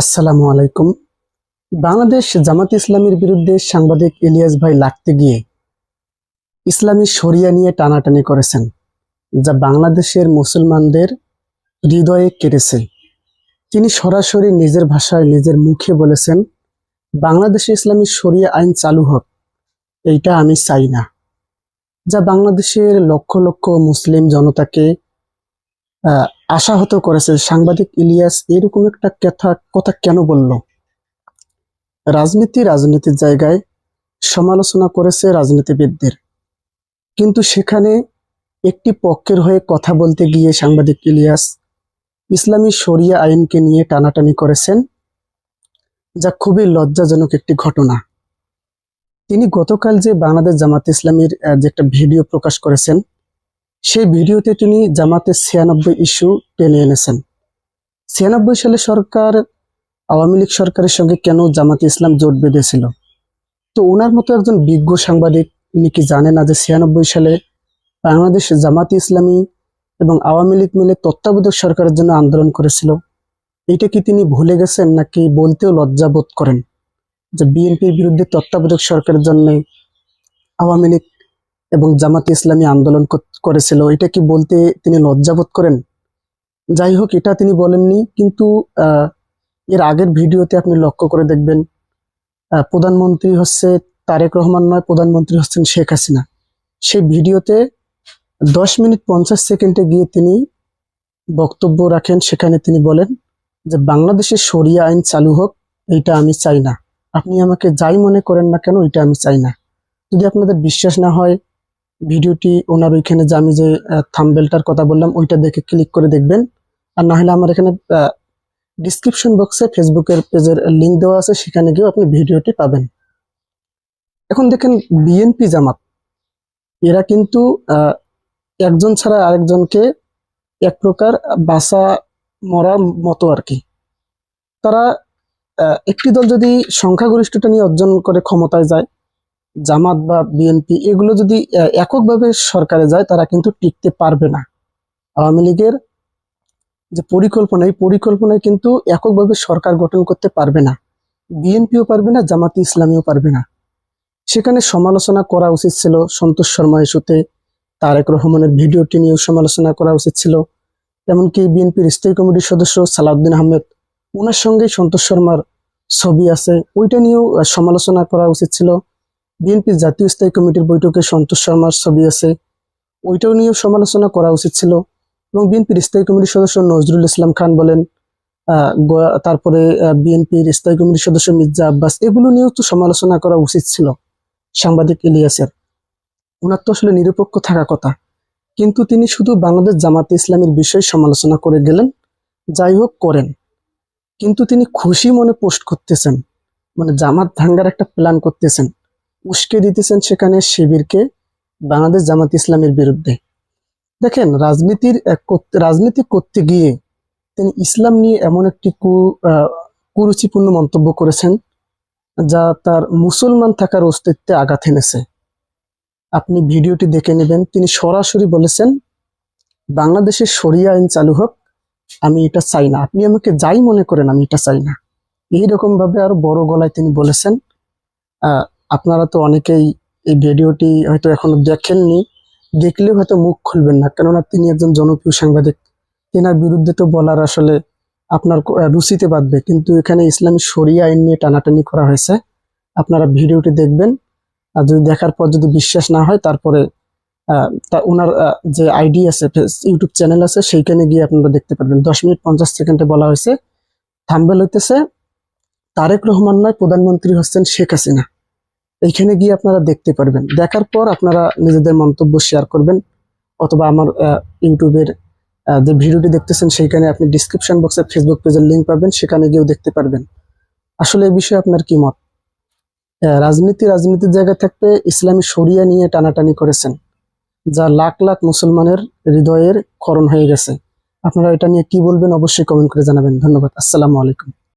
আসসালামু আলাইকুম। বাংলাদেশ জামাত ইসলামের বিরুদ্ধে সাংবাদিক ইলিয়াস ভাই লাগতে গিয়ে ইসলামী শরিয়া নিয়ে টানাটানি করেছেন, যা বাংলাদেশের মুসলমানদের হৃদয়ে কেটেছে। তিনি সরাসরি নিজের ভাষায় নিজের মুখে বলেছেন, বাংলাদেশে ইসলামী শরিয়া আইন চালু হোক, এইটা আমি চাই না। যা বাংলাদেশের লক্ষ লক্ষ মুসলিম জনতাকে আশাহত করেছে। সাংবাদিক ইলিয়াস এরকম একটা কথা কথা কেন বলল? রাজনীতি রাজনীতির জায়গায় সমালোচনা করেছে রাজনীতিবিদদের। কিন্তু সেখানে একটি পক্ষের হয়ে কথা বলতে গিয়ে সাংবাদিক ইলিয়াস ইসলামী শরিয়া আইনকে নিয়ে টানাটানি করেছেন, যা খুবই লজ্জাজনক একটি ঘটনা। তিনি গতকাল যে বাংলাদেশ জামাত ইসলামীর যে একটা ভিডিও প্রকাশ করেছেন সেই ভিডিওতে তিনি জামাতের ছিয়ানব্বই ইস্যু টেনে এনেছেন। ছিয়ানব্বই সালে সরকার, আওয়ামী লীগ সরকারের সঙ্গে কেন জামাতে ইসলাম জোট বেঁধেছিল? তো ওনার মতো একজন বিজ্ঞ সাংবাদিক, উনি কি জানে না যে ছিয়ানব্বই সালে বাংলাদেশ জামাতে ইসলামী এবং আওয়ামী লীগ মিলে তত্ত্বাবধায়ক সরকারের জন্য আন্দোলন করেছিল? এটা কি তিনি ভুলে গেছেন নাকি বলতেও লজ্জা বোধ করেন যে বিএনপির বিরুদ্ধে তত্ত্বাবধায়ক সরকারের জন্য আওয়ামী লীগ এবং জামাতে ইসলামী আন্দোলন কর- করেছিল, এটা কি বলতে তিনি লজ্জাবোধ করেন? যাই হোক, এটা তিনি বলেননি, কিন্তু এর আগের ভিডিওতে আপনি লক্ষ্য করে দেখবেন প্রধানমন্ত্রী হচ্ছে তারেক রহমান নয়, প্রধানমন্ত্রী হচ্ছেন শেখ হাসিনা। সেই ভিডিওতে দশ মিনিট পঞ্চাশ সেকেন্ডে গিয়ে তিনি বক্তব্য রাখেন, সেখানে তিনি বলেন যে, বাংলাদেশের শরিয়া আইন চালু হোক, এইটা আমি চাই না। আপনি আমাকে যাই মনে করেন না কেন এটা আমি চাই না। যদি আপনাদের বিশ্বাস না হয় ভিডিওটি ওনার ওইখানে যে আমি যে থাম্বেলটার কথা বললাম, ওইটা দেখে ক্লিক করে দেখবেন। আর না হলে আমার এখানে ডিসক্রিপশন বক্সে ফেসবুকের পেজের লিঙ্ক দেওয়া আছে, সেখানে গিয়েও আপনি ভিডিওটি পাবেন। এখন দেখেন বিএনপি জামাত। এরা কিন্তু একজন ছাড়া আরেকজনকে এক প্রকার বাসা মরার মতো আর কি। তারা একটি দল যদি সংখ্যাগরিষ্ঠতা নিয়ে অর্জন করে ক্ষমতায় যায় জামাত বা বিএনপি এগুলো যদি এককভাবে সরকারে যায়, তারা কিন্তু টিকতে পারবে না। আওয়ামী লীগের যে পরিকল্পনা, এই পরিকল্পনায় কিন্তু এককভাবে সরকার গঠন করতে পারবে না। বিএনপিও পারবে না, জামাতি ইসলামীও পারবে না। সেখানে সমালোচনা করা উচিত ছিল সন্তোষ শর্মা ইস্যুতে, তারেক রহমানের ভিডিওটি নিয়েও সমালোচনা করা উচিত ছিল। এমনকি বিএনপির স্থায়ী কমিটির সদস্য সালাউদ্দিন আহমেদ ওনার সঙ্গে সন্তোষ শর্মার ছবি আছে, ওইটা নিয়েও সমালোচনা করা উচিত ছিল। বিএনপির জাতীয় স্থায়ী কমিটির বৈঠকে সন্তোষ শর্মার ছবি আছে। ওইটাও নিয়েও সমালোচনা করা উচিত ছিল এবং বিএনপির স্থায়ী কমিটির সদস্য নজরুল ইসলাম খান বলেন তারপরে বিএনপির স্থায়ী কমিটির সদস্য মির্জা আব্বাস, এগুলো নিয়েও তো সমালোচনা করা উচিত ছিল সাংবাদিক ইলিয়াসের। ওনার তো আসলে নিরপেক্ষ থাকা কথা। কিন্তু তিনি শুধু বাংলাদেশ জামাতে ইসলামের বিষয়ে সমালোচনা করে গেলেন, যাই হোক করেন। কিন্তু তিনি খুশি মনে পোস্ট করতেছেন মানে জামাত ভাঙ্গার একটা প্ল্যান করতেছেন। উস্কে দিতেছেন সেখানে শিবিরকে বাংলাদেশ জামাত ইসলামের বিরুদ্ধে। দেখেন, রাজনীতির রাজনীতি করতে গিয়ে তিনি ইসলাম নিয়ে এমন একটি কু কুরুচিপূর্ণ মন্তব্য করেছেন, যা তার মুসলমান থাকার অস্তিত্বে আঘাত এনেছে। আপনি ভিডিওটি দেখে নেবেন। তিনি সরাসরি বলেছেন, বাংলাদেশের শরিয়া আইন চালু হোক, আমি এটা চাই না। আপনি আমাকে যাই মনে করেন, আমি এটা চাই না। এইরকম ভাবে আরও বড় গলায় তিনি বলেছেন আপনারা তো অনেকেই এই ভিডিওটি হয়তো এখনও দেখেননি, দেখলেও হয়তো মুখ খুলবেন না। কেননা তিনি একজন জনপ্রিয় সাংবাদিক। তেনার বিরুদ্ধে তো বলার আসলে আপনার রুচিতে বাঁধবে। কিন্তু এখানে ইসলামী শরিয়া আইন নিয়ে টানাটানি করা হয়েছে। আপনারা ভিডিওটি দেখবেন। আর যদি দেখার পর যদি বিশ্বাস না হয়, তারপরে তা ওনার যে আইডি আছে ইউটিউব চ্যানেল আছে, সেইখানে গিয়ে আপনারা দেখতে পারবেন। দশ মিনিট পঞ্চাশ সেকেন্ডে বলা হয়েছে, থাম্বেল হইতেছে তারেক রহমান নয়, প্রধানমন্ত্রী হচ্ছেন শেখ হাসিনা। এইখানে গিয়ে আপনারা দেখতে পারবেন। দেখার পর আপনারা নিজেদের মন্তব্য শেয়ার করবেন, অথবা আমার ইউটিউবের যে ভিডিওটি দেখতেছেন সেইখানে আপনি ডিসক্রিপশন বক্সে ফেসবুক পেজের লিঙ্ক পাবেন, সেখানে গিয়েও দেখতে পারবেন। আসলে এই বিষয়ে আপনার কি মত? রাজনীতি রাজনীতির জায়গায় থাকতে ইসলামী সরিয়া নিয়ে টানাটানি করেছেন, যা লাখ লাখ মুসলমানের হৃদয়ের ক্ষরণ হয়ে গেছে। আপনারা এটা নিয়ে কি বলবেন অবশ্যই কমেন্ট করে জানাবেন। ধন্যবাদ। আসসালামু আলাইকুম।